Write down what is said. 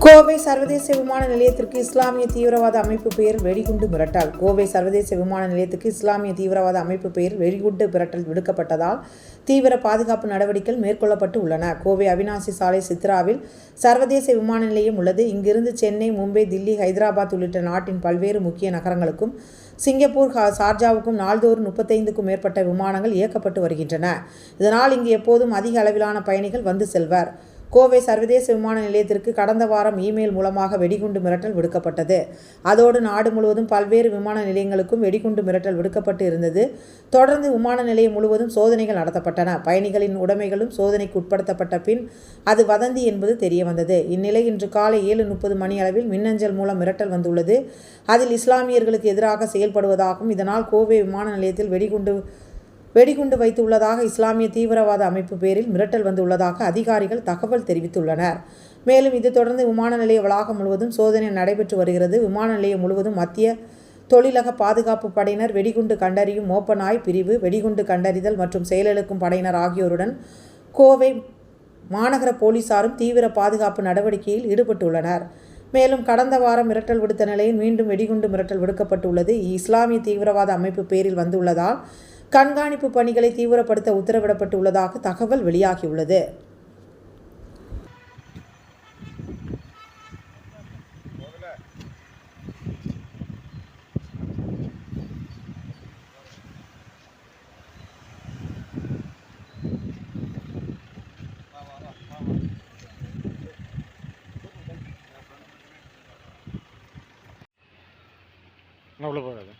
கோவை சர்வதேச விமான நிலையத்திற்கு இஸ்லாமிய தீவிரவாத அமைப்பு பெயர் வெடிகுண்டு மிரட்டல். கோவை சர்வதேச விமான நிலையத்துக்கு இஸ்லாமிய தீவிரவாத அமைப்பு பெயர் வெடிகுண்டு மிரட்டல் விடுக்கப்பட்டதால் தீவிர பாதுகாப்பு நடவடிக்கைகள் மேற்கொள்ளப்பட்டு உள்ளன. கோவை அவினாசி சாலை சித்ராவில் சர்வதேச விமான நிலையம் உள்ளது. இங்கிருந்து சென்னை மும்பை தில்லி ஹைதராபாத் உள்ளிட்ட நாட்டின் பல்வேறு முக்கிய நகரங்களுக்கும் சிங்கப்பூர் ஹா- சார்ஜாவுக்கும் நாள்தோறும் முப்பத்தைந்துக்கும் மேற்பட்ட விமானங்கள் இயக்கப்பட்டு வருகின்றன. இதனால் இங்கு எப்போதும் அதிக அளவிலான பயணிகள் வந்து செல்வர். கோவை சர்வதேச விமான நிலையத்திற்கு கடந்த வாரம் இமெயில் மூலமாக வெடிகுண்டு மிரட்டல் விடுக்கப்பட்டது. அதோடு நாடு முழுவதும் பல்வேறு விமான நிலையங்களுக்கும் வெடிகுண்டு மிரட்டல் விடுக்கப்பட்டு இருந்தது. தொடர்ந்து விமான நிலையம் முழுவதும் சோதனைகள் நடத்தப்பட்டன. பயணிகளின் உடைமைகளும் சோதனைக்கு உட்படுத்தப்பட்ட பின் அது வதந்தி என்பது தெரிய வந்தது இந்நிலை இன்று காலை ஏழு முப்பது மணி அளவில் மின்னஞ்சல் மூலம் மிரட்டல் வந்துள்ளது. அதில் இஸ்லாமியர்களுக்கு எதிராக செயல்படுவதாகவும் இதனால் கோவை விமான நிலையத்தில் வெடிகுண்டு வெடிகுண்டு வைத்துள்ளதாக இஸ்லாமிய தீவிரவாத அமைப்பு பேரில் மிரட்டல் வந்துள்ளதாக அதிகாரிகள் தகவல் தெரிவித்துள்ளனர். மேலும் இது தொடர்ந்து விமான நிலைய வளாகம் முழுவதும் சோதனை நடைபெற்று வருகிறது. விமான நிலையம் முழுவதும் மத்திய தொழிலக பாதுகாப்பு படையினர் வெடிகுண்டு கண்டறியும் மோப்பநாய் பிரிவு வெடிகுண்டு கண்டறிதல் மற்றும் செயலிழக்கும் படையினர் ஆகியோருடன் கோவை மாநகர போலீசாரும் தீவிர பாதுகாப்பு நடவடிக்கையில் ஈடுபட்டுள்ளனர். மேலும் கடந்த வாரம் மிரட்டல் விடுத்த நிலையில் மீண்டும் வெடிகுண்டு மிரட்டல் விடுக்கப்பட்டுள்ளது. இஸ்லாமிய தீவிரவாத அமைப்பு பேரில் வந்துள்ளதால் கண்காணிப்பு பணிகளை தீவிரப்படுத்த உத்தரவிடப்பட்டுள்ளதாக தகவல் வெளியாகியுள்ளது. அவ்வளோ போகாது.